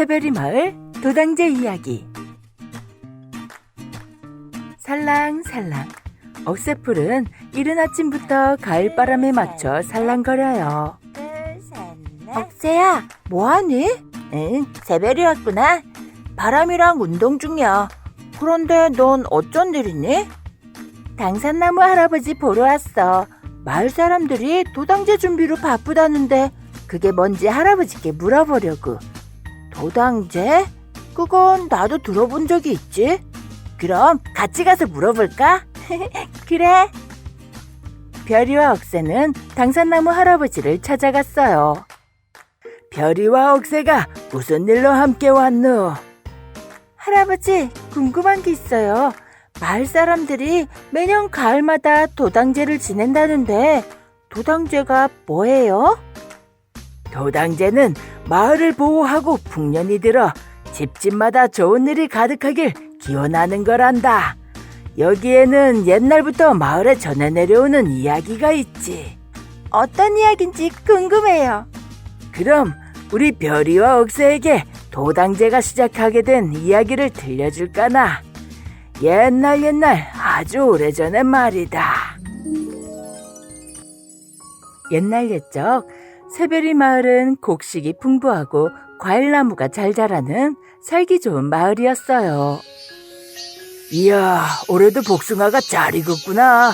새별이 마을 도당제 이야기 살랑살랑 억새풀은 이른 아침부터 가을바람에 맞춰 살랑거려요 억새야 뭐하니? 응 새별이 왔구나 바람이랑 운동 중이야 그런데 넌 어쩐 일이니? 당산나무 할아버지 보러 왔어 마을 사람들이 도당제 준비로 바쁘다는데 그게 뭔지 할아버지께 물어보려고. 도당제? 그건 나도 들어본 적이 있지. 그럼 같이 가서 물어볼까? 그래. 별이와 억새는 당산나무 할아버지를 찾아갔어요. 별이와 억새가 무슨 일로 함께 왔노? 할아버지, 궁금한 게 있어요. 마을 사람들이 매년 가을마다 도당제를 지낸다는데 도당제가 뭐예요? 도당제는 마을을 보호하고 풍년이 들어 집집마다 좋은 일이 가득하길 기원하는 거란다. 여기에는 옛날부터 마을에 전해 내려오는 이야기가 있지. 어떤 이야기인지 궁금해요. 그럼 우리 별이와 억새에게 도당제가 시작하게 된 이야기를 들려줄까나. 옛날 옛날 아주 오래전에 말이다. 옛날 옛적 새별이 마을은 곡식이 풍부하고 과일나무가 잘 자라는 살기 좋은 마을이었어요. 이야, 올해도 복숭아가 잘 익었구나.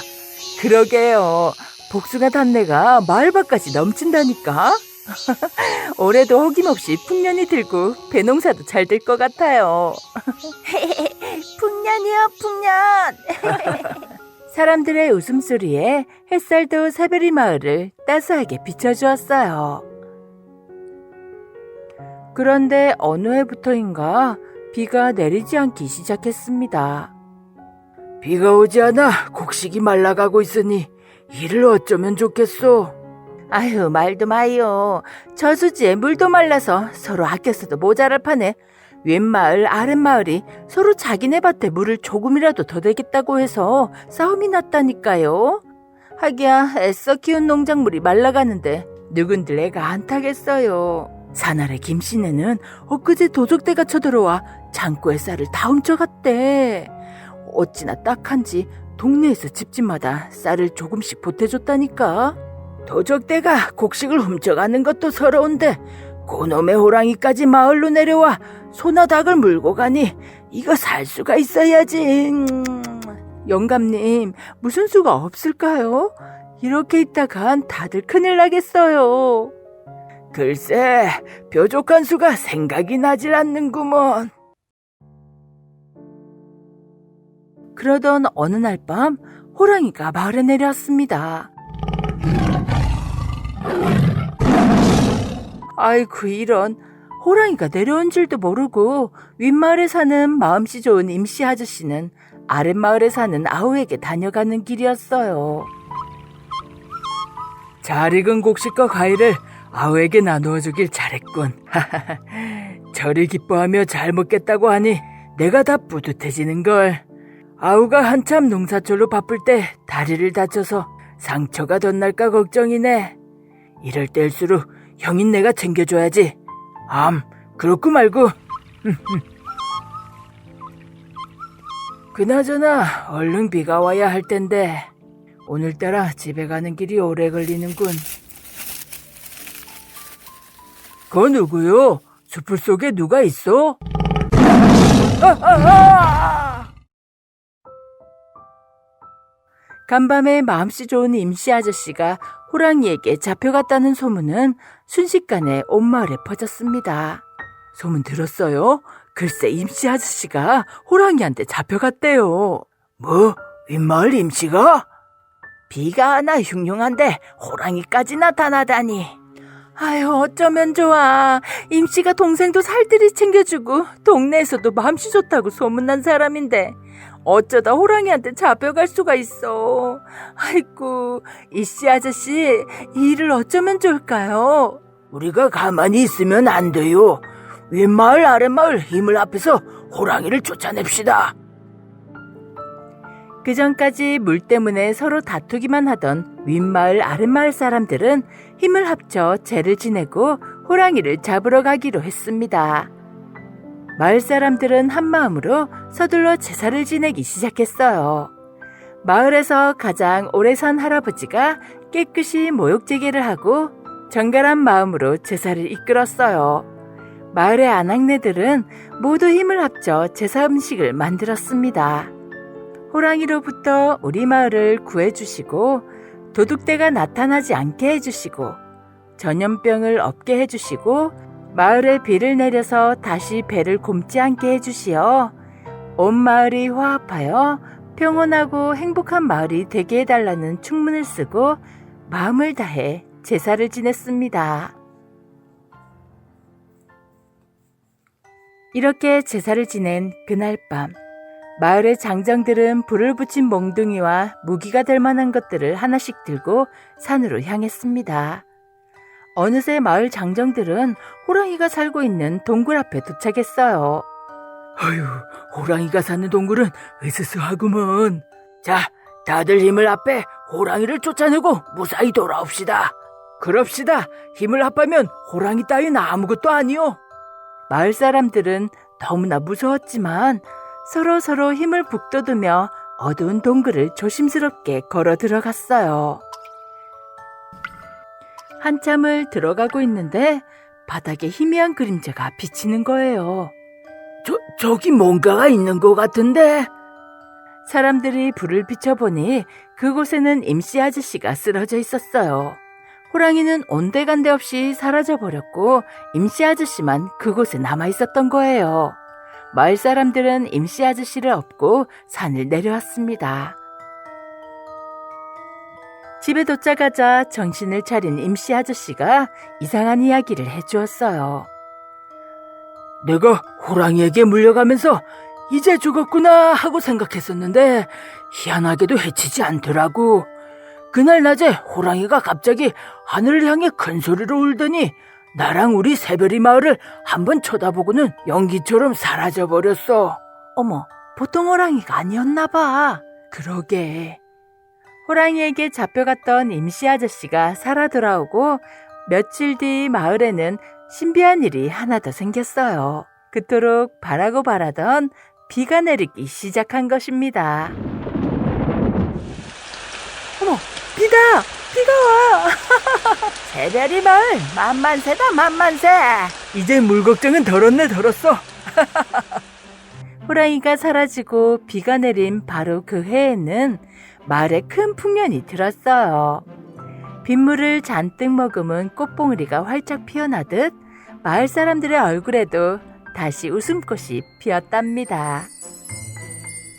그러게요. 복숭아 단내가 마을 밖까지 넘친다니까. 올해도 어김없이 풍년이 들고 배농사도 잘 될 것 같아요. 풍년이요, 풍년. 사람들의 웃음소리에 햇살도 새별이 마을을 따스하게 비춰주었어요. 그런데 어느 해부터인가 비가 내리지 않기 시작했습니다. 비가 오지 않아 곡식이 말라가고 있으니 이를 어쩌면 좋겠소. 아유, 말도 마요. 저수지에 물도 말라서 서로 아껴 써도 모자랄 판에 윗마을, 아랫마을이 서로 자기네 밭에 물을 조금이라도 더 대겠다고 해서 싸움이 났다니까요. 하기야 애써 키운 농작물이 말라가는데 누군들 애가 안 타겠어요. 사날의 김씨네는 엊그제 도적대가 쳐들어와 창고의 쌀을 다 훔쳐갔대. 어찌나 딱한지 동네에서 집집마다 쌀을 조금씩 보태줬다니까. 도적대가 곡식을 훔쳐가는 것도 서러운데 고놈의 호랑이까지 마을로 내려와 소나 닭을 물고 가니 이거 살 수가 있어야지. 음. 영감님, 무슨 수가 없을까요? 이렇게 있다간 다들 큰일 나겠어요. 글쎄, 뾰족한 수가 생각이 나질 않는구먼. 그러던 어느 날 밤 호랑이가 마을에 내려왔습니다. 아이고 이런 호랑이가 내려온 줄도 모르고 윗마을에 사는 마음씨 좋은 임씨 아저씨는 아랫마을에 사는 아우에게 다녀가는 길이었어요. 잘 익은 곡식과 과일을 아우에게 나누어 주길 잘했군. 저리 기뻐하며 잘 먹겠다고 하니 내가 다 뿌듯해지는 걸. 아우가 한참 농사철로 바쁠 때 다리를 다쳐서 상처가 덧날까 걱정이네. 이럴 때일수록 형인 내가 챙겨줘야지. 암, 그렇고 말고. 그나저나 얼른 비가 와야 할 텐데 오늘따라 집에 가는 길이 오래 걸리는군. 그 누구요? 숲을 속에 누가 있어? 아하하! 간밤에 마음씨 좋은 임씨 아저씨가 호랑이에게 잡혀갔다는 소문은 순식간에 온 마을에 퍼졌습니다. 소문 들었어요? 글쎄 임씨 아저씨가 호랑이한테 잡혀갔대요. 뭐? 윗마을 임씨가? 비가 하나 흉흉한데 호랑이까지 나타나다니. 아유 어쩌면 좋아. 임씨가 동생도 살들이 챙겨주고 동네에서도 맘씨 좋다고 소문난 사람인데 어쩌다 호랑이한테 잡혀갈 수가 있어. 아이고, 이씨 아저씨, 이 일을 어쩌면 좋을까요? 우리가 가만히 있으면 안 돼요. 윗마을 아랫마을 힘을 합해서 호랑이를 쫓아냅시다. 그 전까지 물 때문에 서로 다투기만 하던 윗마을 아랫마을 사람들은 힘을 합쳐 죄를 지내고 호랑이를 잡으러 가기로 했습니다. 마을 사람들은 한 마음으로 서둘러 제사를 지내기 시작했어요. 마을에서 가장 오래 산 할아버지가 깨끗이 모욕제계를 하고 정갈한 마음으로 제사를 이끌었어요. 마을의 아낙네들은 모두 힘을 합쳐 제사 음식을 만들었습니다. 호랑이로부터 우리 마을을 구해주시고 도둑대가 나타나지 않게 해주시고 전염병을 없게 해주시고 마을에 비를 내려서 다시 배를 곪지 않게 해주시어 온 마을이 화합하여 평온하고 행복한 마을이 되게 해달라는 충문을 쓰고 마음을 다해 제사를 지냈습니다. 이렇게 제사를 지낸 그날 밤, 마을의 장정들은 불을 붙인 몽둥이와 무기가 될 만한 것들을 하나씩 들고 산으로 향했습니다. 어느새 마을 장정들은 호랑이가 살고 있는 동굴 앞에 도착했어요. 아유, 호랑이가 사는 동굴은 으스스하구먼. 자, 다들 힘을 합해 호랑이를 쫓아내고 무사히 돌아옵시다. 그럽시다. 힘을 합하면 호랑이 따윈 아무것도 아니오. 마을 사람들은 너무나 무서웠지만 서로 서로 힘을 북돋우며 어두운 동굴을 조심스럽게 걸어 들어갔어요. 한참을 들어가고 있는데 바닥에 희미한 그림자가 비치는 거예요. 저, 저기 뭔가가 있는 것 같은데? 사람들이 불을 비춰보니 그곳에는 임씨 아저씨가 쓰러져 있었어요. 호랑이는 온데간데 없이 사라져버렸고 임씨 아저씨만 그곳에 남아 있었던 거예요. 마을 사람들은 임씨 아저씨를 업고 산을 내려왔습니다. 집에 도착하자 정신을 차린 임씨 아저씨가 이상한 이야기를 해주었어요. 내가 호랑이에게 물려가면서 이제 죽었구나 하고 생각했었는데 희한하게도 해치지 않더라고. 그날 낮에 호랑이가 갑자기 하늘을 향해 큰 소리로 울더니 나랑 우리 새별이 마을을 한번 쳐다보고는 연기처럼 사라져버렸어. 어머, 보통 호랑이가 아니었나 봐. 그러게. 호랑이에게 잡혀갔던 임씨 아저씨가 살아 돌아오고 며칠 뒤 마을에는 신비한 일이 하나 더 생겼어요. 그토록 바라고 바라던 비가 내리기 시작한 것입니다. 어머, 비다! 비가 와! 새별이 마을 만만세다 만만세! 이제 물 걱정은 덜었네 덜었어. 호랑이가 사라지고 비가 내린 바로 그 해에는 마을에 큰 풍년이 들었어요. 빗물을 잔뜩 머금은 꽃봉오리가 활짝 피어나듯 마을 사람들의 얼굴에도 다시 웃음꽃이 피었답니다.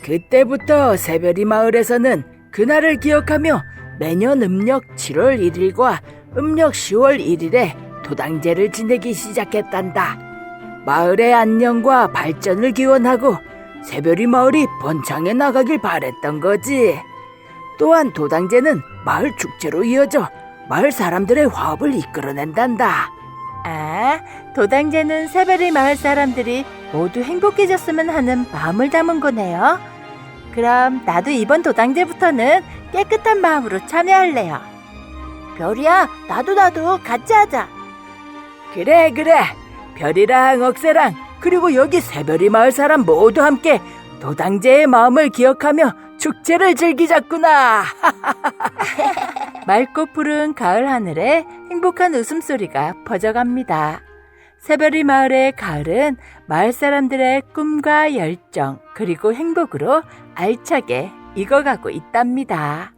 그때부터 새별이 마을에서는 그날을 기억하며 매년 음력 7월 1일과 음력 10월 1일에 도당제를 지내기 시작했단다. 마을의 안녕과 발전을 기원하고 새별이 마을이 번창해 나가길 바랬던 거지. 또한 도당제는 마을 축제로 이어져 마을 사람들의 화합을 이끌어낸단다. 아, 도당제는 새별이 마을 사람들이 모두 행복해졌으면 하는 마음을 담은 거네요. 그럼 나도 이번 도당제부터는 깨끗한 마음으로 참여할래요. 별이야, 나도 나도 같이 하자. 그래, 그래. 별이랑 억새랑 그리고 여기 새별이 마을 사람 모두 함께 도당제의 마음을 기억하며 축제를 즐기자꾸나. 맑고 푸른 가을 하늘에 행복한 웃음소리가 퍼져갑니다. 새별이 마을의 가을은 마을 사람들의 꿈과 열정 그리고 행복으로 알차게 익어가고 있답니다.